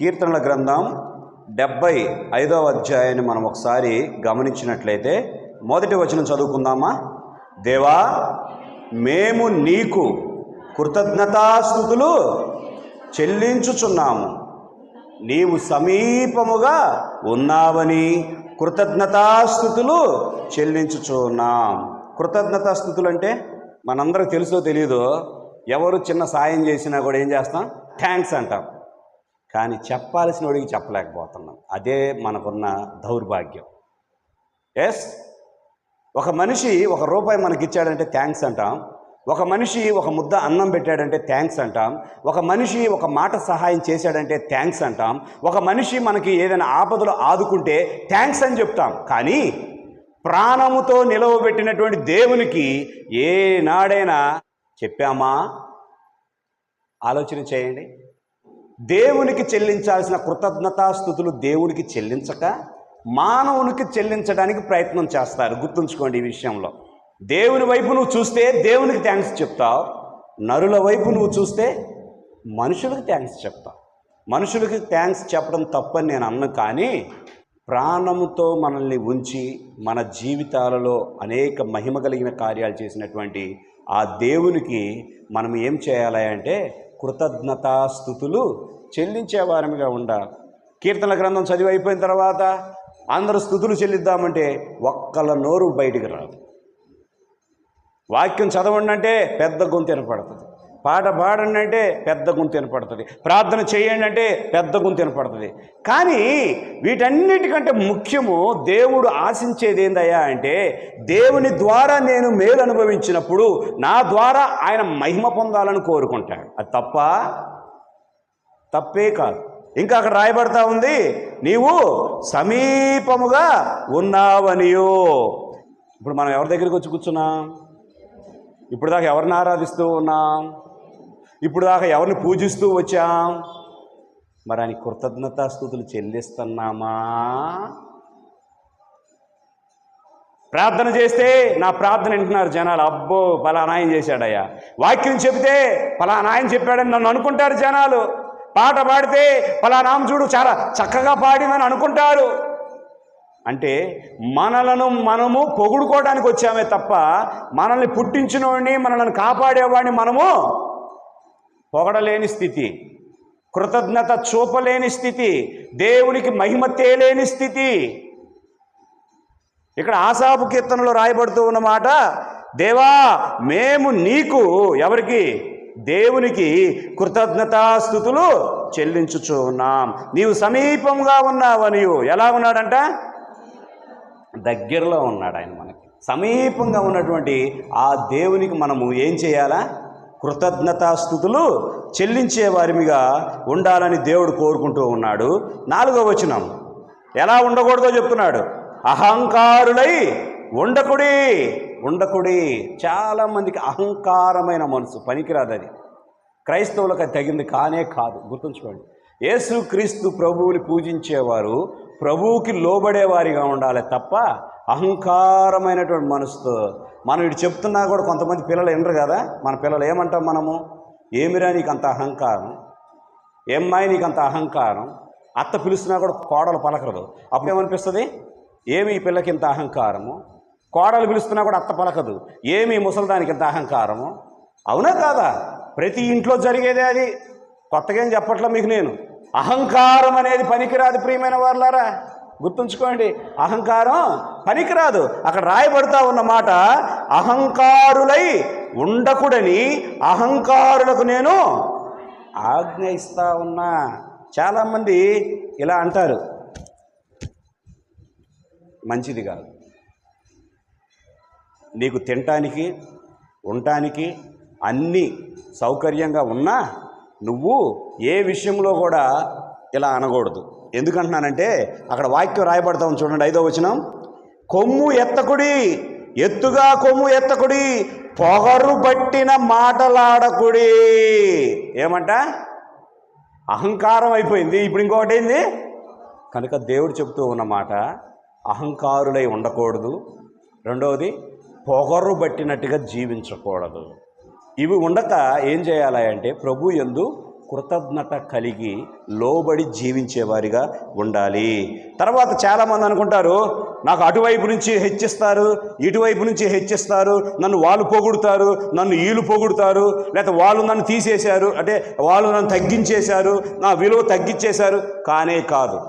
కీర్తనల గ్రంథం డెబ్బై ఐదవ అధ్యాయాన్ని మనం ఒకసారి గమనించినట్లయితే మొదటి వచనం చదువుకుందామా? దేవా మేము నీకు కృతజ్ఞతాస్థుతులు చెల్లించుచున్నాము. నీవు సమీపముగా ఉన్నావని కృతజ్ఞతాస్థుతులు చెల్లించుచున్నాం. కృతజ్ఞతాస్థుతులు అంటే మనందరికి తెలుసో తెలియదు ఎవరు చిన్న సాయం చేసినా కూడా ఏం చేస్తాం? థ్యాంక్స్ అంటాం. కానీ చెప్పాల్సిన వాడికి చెప్పలేకపోతున్నాం. అదే మనకున్న దౌర్భాగ్యం. ఎస్? ఒక మనిషి ఒక రూపాయి మనకి ఇచ్చాడంటే థ్యాంక్స్ అంటాం. ఒక మనిషి ఒక ముద్ద అన్నం పెట్టాడంటే థ్యాంక్స్ అంటాం. ఒక మనిషి ఒక మాట సహాయం చేశాడంటే థ్యాంక్స్ అంటాం. ఒక మనిషి మనకి ఏదైనా ఆపదలో ఆదుకుంటే థ్యాంక్స్ అని చెప్తాం. కానీ ప్రాణముతో నిలవబెట్టినటువంటి దేవునికి ఏనాడైనా చెప్పామా? ఆలోచన చేయండి. దేవునికి చెల్లించాల్సిన కృతజ్ఞతాస్థుతులు దేవునికి చెల్లించక మానవునికి చెల్లించడానికి ప్రయత్నం చేస్తారు. గుర్తుంచుకోండి ఈ విషయంలో. దేవుని వైపు నువ్వు చూస్తే దేవునికి థ్యాంక్స్ చెప్తావు. నరుల వైపు నువ్వు చూస్తే మనుషులకు థ్యాంక్స్ చెప్తావు. మనుషులకి థ్యాంక్స్ చెప్పడం తప్పని నేను అన్ను కానీ ప్రాణముతో మనల్ని ఉంచి మన జీవితాలలో అనేక మహిమ కలిగిన కార్యాలు చేసినటువంటి ఆ దేవునికి మనం ఏం చేయాలి అంటే కృతజ్ఞతాస్థుతులు చెల్లించేవారమిగా ఉండాలి కీర్తన గ్రంథం చదివి అయిపోయిన తర్వాత అందరూ స్థుతులు చెల్లిద్దామంటే ఒక్కల నోరు బయటికి రాదు. వాక్యం చదవండి అంటే పెద్ద గొంతు వినపడుతుంది పాట పాడండి అంటే పెద్ద గుంతు వినపడుతుంది. ప్రార్థన చేయండి అంటే పెద్ద గుంతు వినపడుతుంది. కానీ వీటన్నిటికంటే ముఖ్యము దేవుడు ఆశించేది ఏందయ్యా అంటే దేవుని ద్వారా నేను మేలు అనుభవించినప్పుడు నా ద్వారా ఆయన మహిమ పొందాలని కోరుకుంటాడు. అది తప్ప తప్పే కాదు. ఇంకా అక్కడ రాయబడతా ఉంది నీవు సమీపముగా ఉన్నావనియో. ఇప్పుడు మనం ఎవరి దగ్గరికి వచ్చి కూర్చున్నాం? ఇప్పుడు దాకా ఎవరిని ఆరాధిస్తూ ఉన్నాం? ఇప్పుడు దాకా ఎవరిని పూజిస్తూ వచ్చాం? మరి ఆయన కృతజ్ఞతాస్థుతులు చెల్లిస్తున్నామా? ప్రార్థన చేస్తే నా ప్రార్థన వింటున్నారు జనాలు. అబ్బో పలానా చేశాడయ్యా. వాక్యం చెబితే పలానా చెప్పాడని నన్ను అనుకుంటారు జనాలు. పాట పాడితే పలానాం చూడు చాలా చక్కగా పాడిందని అనుకుంటారు. అంటే మనలను మనము పొగుడుకోవడానికి వచ్చామే తప్ప మనల్ని పుట్టించినవాడిని మనల్ని కాపాడేవాడిని మనము పొగడలేని స్థితి కృతజ్ఞత చూపలేని స్థితి దేవునికి మహిమ తేలేని స్థితి. ఇక్కడ ఆశాపు కీర్తనలో రాయబడుతూ ఉన్నమాట దేవా మేము నీకు ఎవరికి? దేవునికి కృతజ్ఞతాస్థుతులు చెల్లించుచు ఉన్నాం నీవు సమీపంగా ఉన్నావనియు ఎలా ఉన్నాడంట? దగ్గరలో ఉన్నాడు ఆయన మనకి. సమీపంగా ఉన్నటువంటి ఆ దేవునికి మనము ఏం చేయాలా? కృతజ్ఞతాస్థుతులు చెల్లించే వారిమిగా ఉండాలని దేవుడు కోరుకుంటూ ఉన్నాడు. నాలుగో వచనం. ఎలా ఉండకూడదో చెప్తున్నాడు. అహంకారులై ఉండకుడి ఉండకుడి. చాలామందికి అహంకారమైన మనసు. పనికిరాదు అది. క్రైస్తవులకు అది తగింది కానే కాదు. గుర్తుంచుకోండి. యేసుక్రీస్తు ప్రభువుని పూజించేవారు ప్రభువుకి లోబడేవారిగా ఉండాలి తప్ప అహంకారమైనటువంటి మనసుతో మనం ఇటు చెప్తున్నా కూడా కొంతమంది పిల్లలు వినరు కదా. మన పిల్లలు ఏమంటాం మనము? ఏమిరా నీకు అంత అహంకారం? ఏమ్మాయి నీకు అంత అహంకారం? అత్త పిలుస్తున్నా కూడా కోడలు పలకదు అప్పుడు ఏమనిపిస్తుంది? ఏమి ఈ పిల్లకి ఇంత అహంకారము? కోడలు పిలుస్తున్నా కూడా అత్త పలకదు. ఏమి ముసలిదానికి ఇంత అహంకారము? అవునా కాదా? ప్రతి ఇంట్లో జరిగేదే అది. కొత్తగా ఏం చెప్పట్లా మీకు నేను? అహంకారం అనేది పనికిరాదు ప్రియమైన వాళ్ళారా గుర్తుంచుకోండి అహంకారం పనికిరాదు. అక్కడ రాయబడతా ఉన్న మాట అహంకారులై ఉండకూడని అహంకారులకు నేను ఆజ్ఞ ఇస్తా ఉన్నా. చాలామంది ఇలా అంటారు. మంచిది కాదు. నీకు తినటానికి ఉండటానికి అన్నీ సౌకర్యంగా ఉన్నా నువ్వు ఏ విషయంలో కూడా ఇలా అనకూడదు. ఎందుకంటున్నానంటే అక్కడ వాక్యం రాయబడతాం చూడండి ఐదో వచనం. కొమ్ము ఎత్తకుడి ఎత్తుగా కొమ్ము ఎత్తకుడి పొగరు పట్టిన మాటలాడకుడి. ఏమంట? అహంకారం అయిపోయింది. ఇప్పుడు ఇంకొకటి ఏంది? కనుక దేవుడు చెబుతూ ఉన్నమాట అహంకారులై ఉండకూడదు. రెండవది పొగరు పట్టినట్టుగా జీవించకూడదు. ఇవి ఉండక ఏం చేయాలి అంటే ప్రభు ఎందు కృతజ్ఞత కలిగి లోబడి జీవించేవారిగా ఉండాలి. తర్వాత చాలామంది అనుకుంటారు నాకు అటువైపు నుంచి హెచ్చిస్తారు ఇటువైపు నుంచి హెచ్చిస్తారు నన్ను వాళ్ళు పొగుడుతారు నన్ను వీళ్ళు పొగుడుతారు లేకపోతే వాళ్ళు నన్ను తీసేశారు అంటే వాళ్ళు నన్ను తగ్గించేశారు నా విలువ తగ్గించేశారు. కానే కాదు.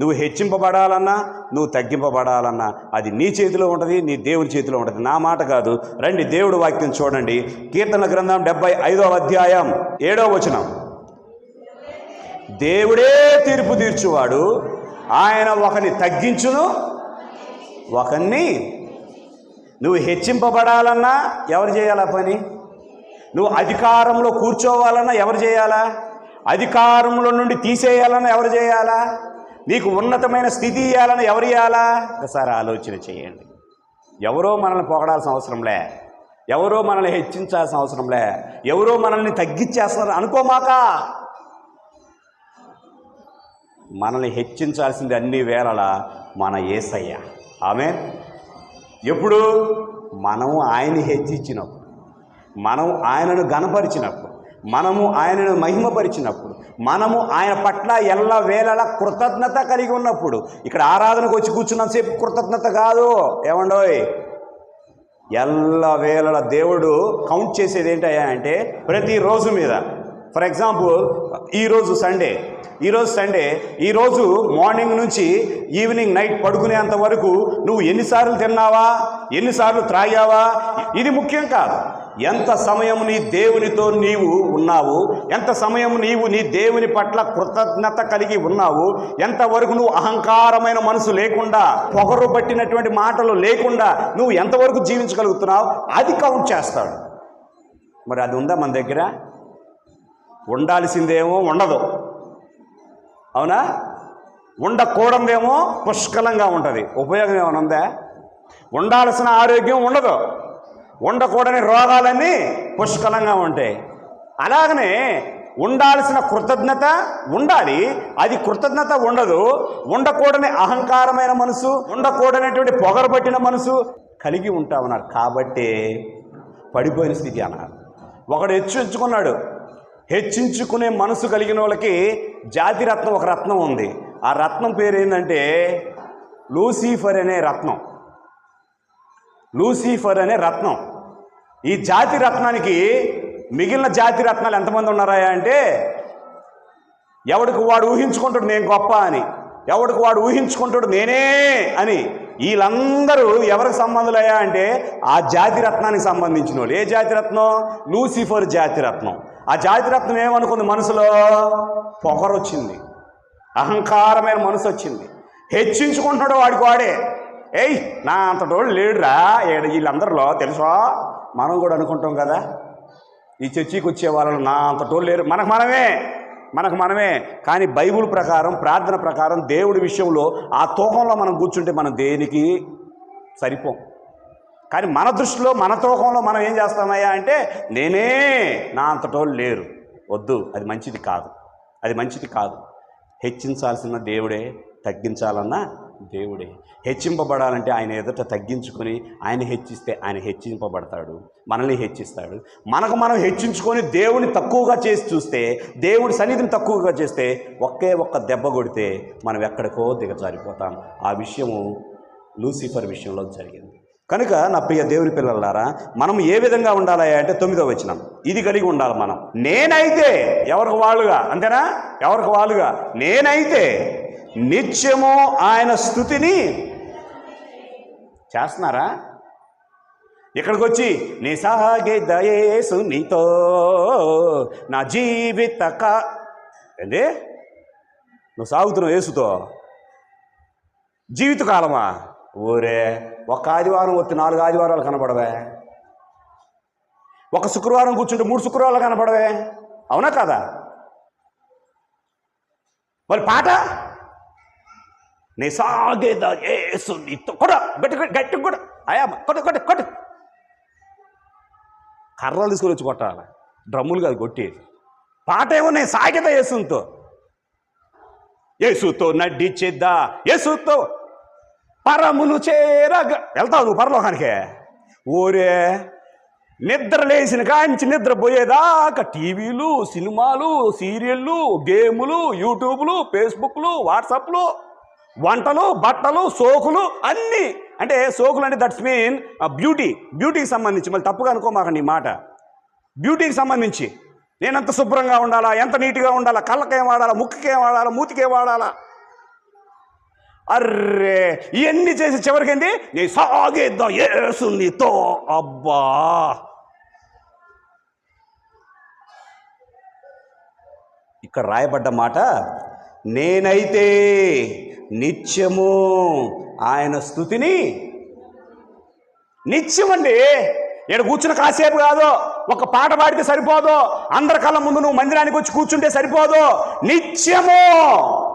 నువ్వు హెచ్చింపబడాలన్నా నువ్వు తగ్గింపబడాలన్నా అది నీ చేతిలో ఉంటుంది నీ దేవుని చేతిలో ఉంటుంది. నా మాట కాదు. రండి దేవుడు వాక్యం చూడండి. కీర్తన గ్రంథం డెబ్బై ఐదవ అధ్యాయం ఏడవ వచనం. దేవుడే తీర్పు తీర్చువాడు. ఆయన ఒకని తగ్గించును ఒకరిని నువ్వు హెచ్చింపబడాలన్నా ఎవరు చేయాలా పని? నువ్వు అధికారంలో కూర్చోవాలన్నా ఎవరు చేయాలా? అధికారంలో నుండి తీసేయాలన్నా ఎవరు చేయాలా? నీకు ఉన్నతమైన స్థితి ఇవ్వాలని ఎవరు ఇవ్వాలా ఒకసారి ఆలోచన చేయండి. ఎవరో మనల్ని పొగడాల్సిన అవసరంలే ఎవరో మనల్ని హెచ్చించాల్సిన అవసరంలే ఎవరో మనల్ని తగ్గించేస్తున్నారు అనుకోమాక మనల్ని హెచ్చించాల్సింది అన్ని వేళల మన ఏసయ్య. ఆమె ఎప్పుడు? మనం ఆయన్ని హెచ్చించినప్పుడు మనం ఆయనను గనపరిచినప్పుడు మనము ఆయనను మహిమపరిచినప్పుడు. మనము ఆయన పట్ల ఎల్ల వేళల కృతజ్ఞత కలిగి ఉన్నప్పుడు. ఇక్కడ ఆరాధనకు వచ్చి కూర్చున్నంతసేపు కృతజ్ఞత కాదు. ఏమండోయ్? ఎల్ల వేళల దేవుడు కౌంట్ చేసేది ఏంటయ్యా అంటే ప్రతి రోజు మీద. ఫర్ ఎగ్జాంపుల్ ఈరోజు సండే ఈరోజు సండే ఈరోజు మార్నింగ్ నుంచి ఈవినింగ్ నైట్ పడుకునేంత వరకు నువ్వు ఎన్నిసార్లు తిన్నావా? ఎన్నిసార్లు త్రాగావా? ఇది ముఖ్యం కాదు. ఎంత సమయం నీ దేవునితో నీవు ఉన్నావు? ఎంత సమయం నీవు నీ దేవుని పట్ల కృతజ్ఞత కలిగి ఉన్నావు? ఎంతవరకు నువ్వు అహంకారమైన మనసు లేకుండా పొగరు పట్టినటువంటి మాటలు లేకుండా నువ్వు ఎంతవరకు జీవించగలుగుతున్నావు? అది కౌంట్ చేస్తాడు. మరి అది ఉందా మన దగ్గర? ఉండాల్సిందేమో ఉండదు. అవునా? ఉండకూడదేమో పుష్కలంగా ఉంటుంది. ఉపయోగం ఏమైనా ఉందా? ఉండాల్సిన ఆరోగ్యం ఉండదు. ఉండకూడని రోగాలన్నీ పుష్కలంగా ఉంటాయి. అలాగనే ఉండాల్సిన కృతజ్ఞత ఉండాలి. అది కృతజ్ఞత ఉండదు. ఉండకూడని అహంకారమైన మనసు ఉండకూడనటువంటి పొగరబట్టిన మనసు కలిగి ఉంటామన్నారు. కాబట్టి పడిపోయిన స్థితి అన్నారు. ఒకడు హెచ్చించుకున్నాడు హెచ్చించుకునే మనసు కలిగిన వాళ్ళకి జాతి రత్నం ఒక రత్నం ఉంది. ఆ రత్నం పేరు ఏంటంటే లూసిఫర్ అనే రత్నం. లూసిఫర్ అనే రత్నం. ఈ జాతి రత్నానికి మిగిలిన జాతి రత్నాలు ఎంతమంది ఉన్నారా అంటే ఎవడికి వాడు ఊహించుకుంటాడు నేను గొప్ప అని ఎవడికి వాడు ఊహించుకుంటాడు నేనే అని వీళ్ళందరూ ఎవరికి సంబంధులయ్యా అంటే ఆ జాతి రత్నానికి సంబంధించిన వాళ్ళు. ఏ జాతి రత్నం? లూసిఫర్ జాతి రత్నం. ఆ జాతి రత్నం ఏమనుకుంది మనసులో? పొగరొచ్చింది. అహంకారమైన మనసు వచ్చింది హెచ్చించుకుంటున్నాడు వాడికి వాడే. ఏయ్ నా అంతటోడు లేడురా. ఈడ వీళ్ళందరిలో తెలుసా? మనం కూడా అనుకుంటాం కదా. ఈ చర్చికి వచ్చే వాళ్ళు నా అంతటోళ్ళు లేరు. మనకు మనమే. మనకు మనమే. కానీ బైబుల్ ప్రకారం ప్రార్థన ప్రకారం దేవుడి విషయంలో ఆ తూకంలో మనం కూర్చుంటే మనం దేనికి? సరిపోం. కానీ మన దృష్టిలో మన తూకంలో మనం ఏం చేస్తామయ్యా అంటే నేనే నా అంతటోళ్ళు లేరు. వద్దు అది మంచిది కాదు. అది మంచిది కాదు. హెచ్చించాల్సిన దేవుడే తగ్గించాలన్నా దేవుడే. హెచ్చింపబడాలంటే ఆయన ఎదుట తగ్గించుకొని ఆయన హెచ్చిస్తే ఆయన హెచ్చింపబడతాడు. మనల్ని హెచ్చిస్తాడు. మనకు మనం హెచ్చించుకొని దేవుని తక్కువగా చేసి చూస్తే దేవుడి సన్నిధిని తక్కువగా చేస్తే ఒకే ఒక్క దెబ్బ కొడితే మనం ఎక్కడికో దిగజారిపోతాం. ఆ విషయము లూసిఫర్ విషయంలో జరిగింది. కనుక నా ప్రియ దేవుని పిల్లలారా మనం ఏ విధంగా ఉండాలా అంటే తొమ్మిదో వచ్చినాం ఇది కలిగి ఉండాలి మనం. నేనైతే ఎవరికి వాళ్ళుగా? అంతేనా? ఎవరికి వాళ్ళుగా? నేనైతే నిత్యము ఆయన స్థుతిని చేస్తున్నారా? ఇక్కడికి వచ్చి నీ సాగే దయేసు నీతో నా జీవిత కా ఏంది? నువ్వు సాగుతున్నావు యేసుతో. జీవితకాలమా? ఊరే ఒక ఆదివారం వచ్చి నాలుగు ఆదివారాలు కనపడవే ఒక శుక్రవారం కూర్చుంటే మూడు శుక్రవారాలు కనపడవే అవునా కాదా? మరి పాట? నీ సాగేద ఏసు నీతో కొడ గట్టి గట్టి గట్టి కొడ. అయా కొట్టు కొట్టు కొట్టు. కర్రలు తీసుకొని వచ్చి కొట్టాలి. డ్రమ్ములు కాదు కొట్టేది. పాట ఏమో నేను సాగేదా యేసుతో. యేసుతో నడ్డిచ్చేద్దా యేసుతో పరములు చేరగ వెళ్తావు నువ్వు పరలోకానికే? ఊరే నిద్ర లేచిన కాంచి నిద్రపోయేదాకా టీవీలు సినిమాలు సీరియళ్ళు గేములు యూట్యూబ్లు ఫేస్బుక్లు వాట్సాప్లు వంటలు బట్టలు సోకులు అన్నీ. అంటే సోకులు అంటే దట్స్ మీన్ బ్యూటీ. బ్యూటీకి సంబంధించి మళ్ళీ తప్పుగా అనుకోమాకండి ఈ మాట. బ్యూటీకి సంబంధించి. నేనంత శుభ్రంగా ఉండాలా? ఎంత నీట్గా ఉండాలా? కళ్ళకేం వాడాలా? ముక్కుకేం వాడాలా? మూతికేం వాడాలా? అర్రే ఇవన్నీ చేసి చివరికి నీ సాగేద్దాం ఏసునితో అబ్బా. ఇక్కడ రాయబడ్డ మాట నేనైతే నిత్యము ఆయన స్థుతిని నిత్యమండి. ఇక్కడ కూర్చున్న కాసేపు కాదు ఒక పాట పాడితే సరిపోదు అందరి కళ్ళ ముందు నువ్వు మందిరానికి వచ్చి కూర్చుంటే సరిపోదు. నిత్యము.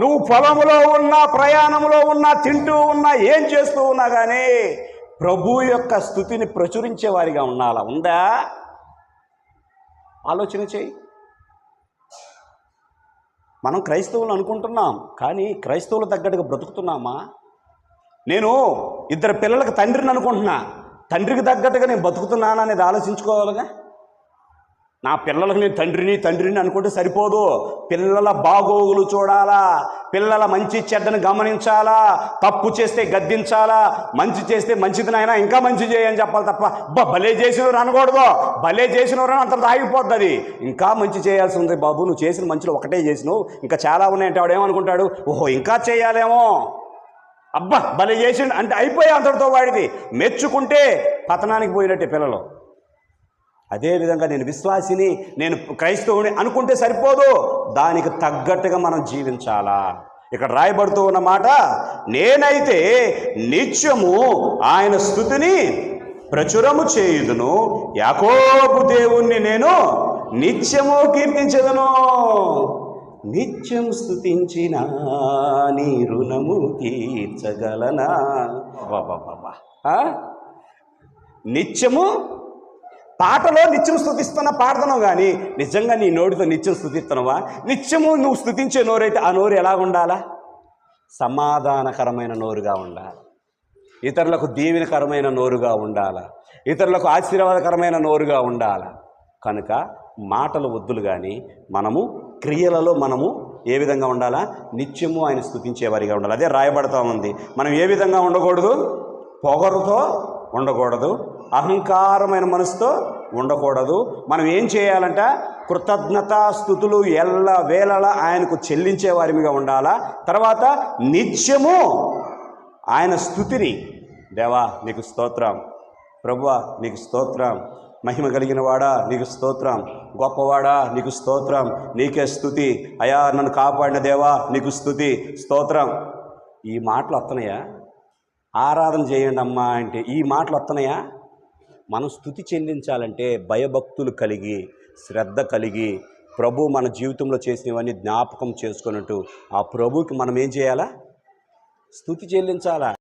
నువ్వు పొలములో ఉన్నా ప్రయాణంలో ఉన్నా తింటూ ఉన్నా ఏం చేస్తూ ఉన్నా కానీ ప్రభు యొక్క స్థుతిని ప్రచురించేవారిగా ఉండాలా? ఉందా? ఆలోచన చేయి. మనం క్రైస్తవులు అనుకుంటున్నాం కానీ క్రైస్తవుల తగ్గట్టుగా బ్రతుకుతున్నామా? నేను ఇద్దరు పిల్లలకు తండ్రిని అనుకుంటున్నా. తండ్రికి తగ్గట్టుగా నేను బతుకుతున్నానా అనేది ఆలోచించుకోవాలిగా? నా పిల్లలకు నేను తండ్రిని తండ్రిని అనుకుంటే సరిపోదు. పిల్లల బాగోగులు చూడాలా. పిల్లల మంచి చెడ్డను గమనించాలా. తప్పు చేస్తే గద్దించాలా. మంచి చేస్తే మంచిది నాయనా ఇంకా మంచి చేయని చెప్పాలి తప్ప. అబ్బా భలే చేసినవారు అనకూడదు భలే చేసినవారు అంత ఆగిపోద్ది అది. ఇంకా మంచి చేయాల్సి ఉంది బాబు. నువ్వు చేసిన మంచిలో ఒకటే చేసినావు. ఇంకా చాలా ఉన్నాయంటే వాడు ఏమనుకుంటాడు? ఓహో ఇంకా చేయాలేమో. అబ్బా భలే చేసిండు. అంటే అయిపోయే అంతటితో వాడిది. మెచ్చుకుంటే పతనానికి పోయినట్టే పిల్లలు. అదేవిధంగా నేను విశ్వాసిని నేను క్రైస్తవుని అనుకుంటే సరిపోదు. దానికి తగ్గట్టుగా మనం జీవించాలా? ఇక్కడ రాయబడుతూ ఉన్న మాట నేనైతే నిత్యము ఆయన స్థుతిని ప్రచురము చేయుదును. యాకోబు దేవుణ్ణి నేను నిత్యము కీర్తించదును. నిత్యం స్థుతించిన నీ రుణము తీర్చగలనా? బాబా నిత్యము పాటలో నిత్యం స్థుతిస్తున్న పాడుతున్నావు కానీ నిజంగా నీ నోటితో నిత్యం స్థుతిస్తున్నావా నిత్యము నువ్వు స్థుతించే నోరైతే ఆ నోరు ఎలా ఉండాలా? సమాధానకరమైన నోరుగా ఉండాలి? ఇతరులకు దీవెనకరమైన నోరుగా ఉండాల? ఇతరులకు ఆశీర్వాదకరమైన నోరుగా ఉండాల? కనుక మాటలు వద్దులు కానీ మనము క్రియలలో మనము ఏ విధంగా ఉండాలా? నిత్యము ఆయన స్థుతించేవారిగా ఉండాలి. అదే రాయబడతా ఉంది. మనం ఏ విధంగా ఉండకూడదు? పొగరుతో ఉండకూడదు. అహంకారమైన మనసుతో ఉండకూడదు. మనం ఏం చేయాలంట? కృతజ్ఞతా స్థుతులు ఎల్ల వేళలా ఆయనకు చెల్లించే వారిగా ఉండాలా? తర్వాత నిత్యము ఆయన స్థుతిని. దేవా నీకు స్తోత్రం. ప్రభువా నీకు స్తోత్రం. మహిమ కలిగిన వాడా నీకు స్తోత్రం. గొప్పవాడా నీకు స్తోత్రం. నీకే స్థుతి. అయా నన్ను కాపాడిన దేవా నీకు స్థుతి. స్తోత్రం. ఈ మాటలు వస్తున్నాయా ఆరాధన చేయండి అమ్మా అంటే ఈ మాటలు వస్తున్నాయా మనం స్థుతి చెందించాలంటే భయభక్తులు కలిగి శ్రద్ధ కలిగి ప్రభు మన జీవితంలో చేసినవన్నీ జ్ఞాపకం చేసుకున్నట్టు ఆ ప్రభుకి మనం ఏం చేయాలా? స్థుతి చెల్లించాలా